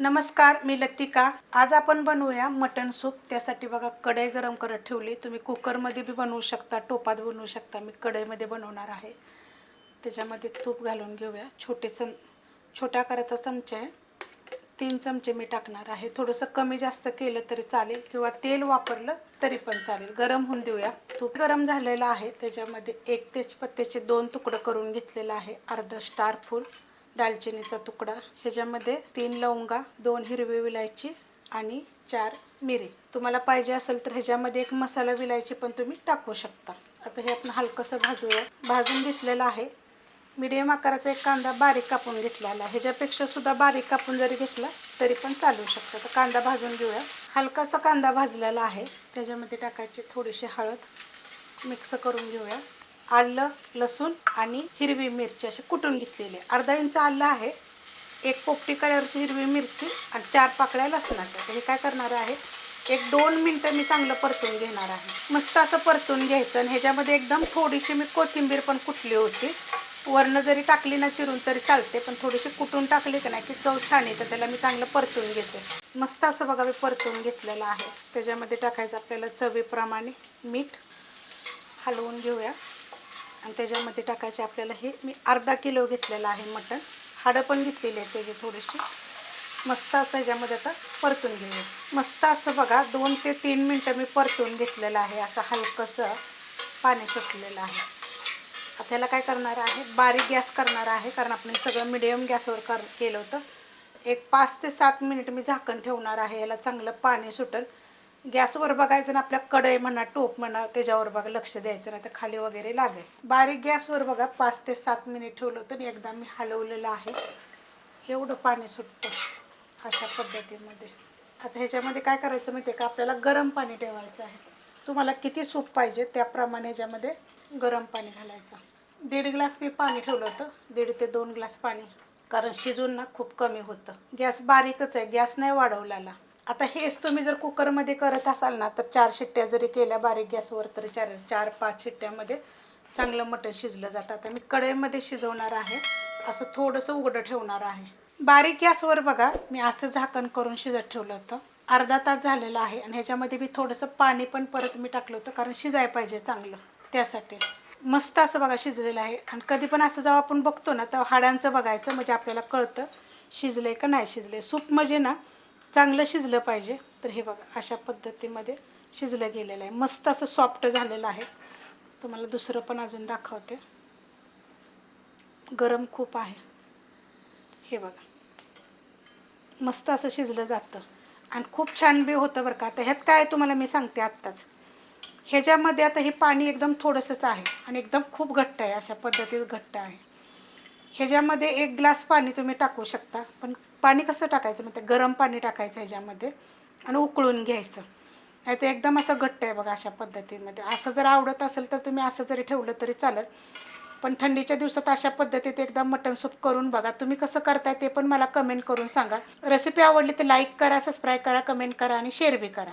नमस्कार मी लतिका. आज आपण बनवूया मटन सूप. त्यासाठी बघा कढई गरम करत ठेवली. तुम्ही कुकरमध्ये बी बनवू शकता टोपात बनवू शकता. मी कढईमध्ये बनवणार आहे. त्याच्यामध्ये तूप घालून घेऊया. छोटे चम छोट्या आकाराचा चमचा आहे. तीन चमचे मी टाकणार आहे. थोडंसं कमी जास्त केलं तरी चालेल किंवा तेल वापरलं तरी पण चालेल. गरम होऊन देऊया. तूप गरम झालेलं आहे. त्याच्यामध्ये एक तेजपत्त्याचे दोन तुकडं करून घेतलेलं आहे. अर्ध स्टार फूल. दालचिनीचा तुकडा ह्याच्यामध्ये तीन लवंगा दोन हिरवी विलायची आणि चार मिरी. तुम्हाला पाहिजे असेल तर ह्याच्यामध्ये एक मसाला विलायची पण तुम्ही टाकू शकता. आता हे आपण हलकंसं भाजूया. भाजून घेतलेलं आहे. मीडियम आकाराचा एक कांदा बारीक कापून घेतलेला आहे. ह्याच्यापेक्षा सुद्धा बारीक कापून जरी घेतला तरी पण चालू शकतं. तर कांदा भाजून घेऊया. हलकासा कांदा भाजलेला आहे. त्याच्यामध्ये टाकायची थोडीशी हळद. मिक्स करून घेऊया. आलं लसूण आणि हिरवी मिरची अशी कुटून घेतलेली आहे. अर्धा इंच आलं आहे. एक पोपटी कलरची हिरवी मिरची आणि चार पाकळ्या लसणाच्या. तर हे काय करणार आहे? एक दोन मिनटं मी चांगलं परतून घेणार आहे. मस्त असं परतून घ्यायचं आणि ह्याच्यामध्ये एकदम थोडीशी मी कोथिंबीर पण कुटली होती. वरनं जरी टाकली ना चिरून तरी चालते पण थोडीशी कुटून टाकली का नाही की चव छान येतं त्याला मी चांगलं परतून घेते. मस्त असं बघा मी परतून घेतलेलं आहे. त्याच्यामध्ये टाकायचं आपल्याला चवीप्रमाणे मीठ हलवून घेऊया. आणि त्याच्यामध्ये टाकायचे आपल्याला हे मी अर्धा किलो घेतलेलं आहे मटण. हाडं पण घेतलेली आहेत त्याची थोडीशी मस्त असं ह्याच्यामध्ये आता परतून घेऊया. मस्त असं बघा दोन ते तीन मिनटं मी परतून घेतलेलं आहे असं हलकंसं पाणी सुटलेलं आहे. आता ह्याला काय करणार आहे बारीक गॅस करणार आहे कारण आपण सगळं मिडियम गॅसवर कर केलं होतं. एक पाच ते सात मिनिट मी झाकण ठेवणार आहे याला चांगलं पाणी सुटेल. गॅसवर बघायचं ना आपल्या कढई म्हणा टोप म्हणा त्याच्यावर बघा लक्ष द्यायचं नाही तर खाली वगैरे लागेल. बारीक गॅसवर बघा पाच ते सात मिनिट ठेवलं होतं आणि एकदा मी हलवलेलं आहे. एवढं पाणी सुटतं अशा पद्धतीमध्ये. आता ह्याच्यामध्ये काय करायचं माहिती आहे का? आपल्याला गरम पाणी ठेवायचं आहे. तुम्हाला किती सूप पाहिजे त्याप्रमाणे ह्याच्यामध्ये गरम पाणी घालायचं. दीड ग्लास मी पाणी ठेवलं होतं. दीड ते दोन ग्लास पाणी. कारण शिजून ना खूप कमी होतं. गॅस बारीकच आहे. गॅस नाही वाढवलेला. आता हेच तुम्ही जर कुकरमध्ये करत असाल ना तर चार शिट्ट्या जरी केल्या बारीक गॅसवर तरी चार चार पाच शिट्ट्यामध्ये चांगलं मटण शिजलं जातं. आता मी कढईमध्ये शिजवणार आहे. असं थोडंसं उघडं ठेवणार आहे. बारीक गॅसवर बघा मी असं झाकण करून शिजत ठेवलं होतं. अर्धा तास झालेला आहे आणि ह्याच्यामध्ये मी थोडंसं पाणी पण परत मी टाकलं होतं कारण शिजायला पाहिजे चांगलं त्यासाठी. मस्त असं बघा शिजलेलं आहे. आणि कधी पण असं जेव्हा आपण बघतो ना तेव्हा हाडांचं बघायचं म्हणजे आपल्याला कळतं शिजलं का नाही शिजले सूप म्हणजे ना चांगलं शिजलं पाहिजे. तर हे बघा अशा पद्धतीमध्ये शिजलं गेलेलं आहे. मस्त असं सॉफ्ट झालेलं आहे. तुम्हाला दुसरं पण अजून दाखवते. गरम खूप आहे. हे बघा. मस्त असं शिजलं जातं. आणि खूप छान बी होतं बरं का. आता ह्यात काय तुम्हाला मी सांगते आत्ताच. ह्याच्यामध्ये आता हे पाणी एकदम थोडंसंच आहे. आणि एकदम खूप घट्ट आहे. अशा पद्धतीत घट्ट आहे. ह्याच्यामध्ये एक ग्लास पाणी तुम्ही टाकू शकता. पण पाणी कसं टाकायचं? मग ते गरम पाणी टाकायचं ह्याच्यामध्ये आणि उकळून घ्यायचं. नाही तर एकदम असं घट्ट आहे बघा अशा पद्धतीमध्ये. असं जर आवडत असेल तर तुम्ही असं जरी ठेवलं तरी चालेल. पण थंडीच्या दिवसात अशा पद्धतीत एकदा मटण सूप करून बघा. तुम्ही कसं करताय ते पण मला कमेंट करून सांगा. रेसिपी आवडली तर लाईक करा सबस्क्राईब करा कमेंट करा आणि शेअर बी करा.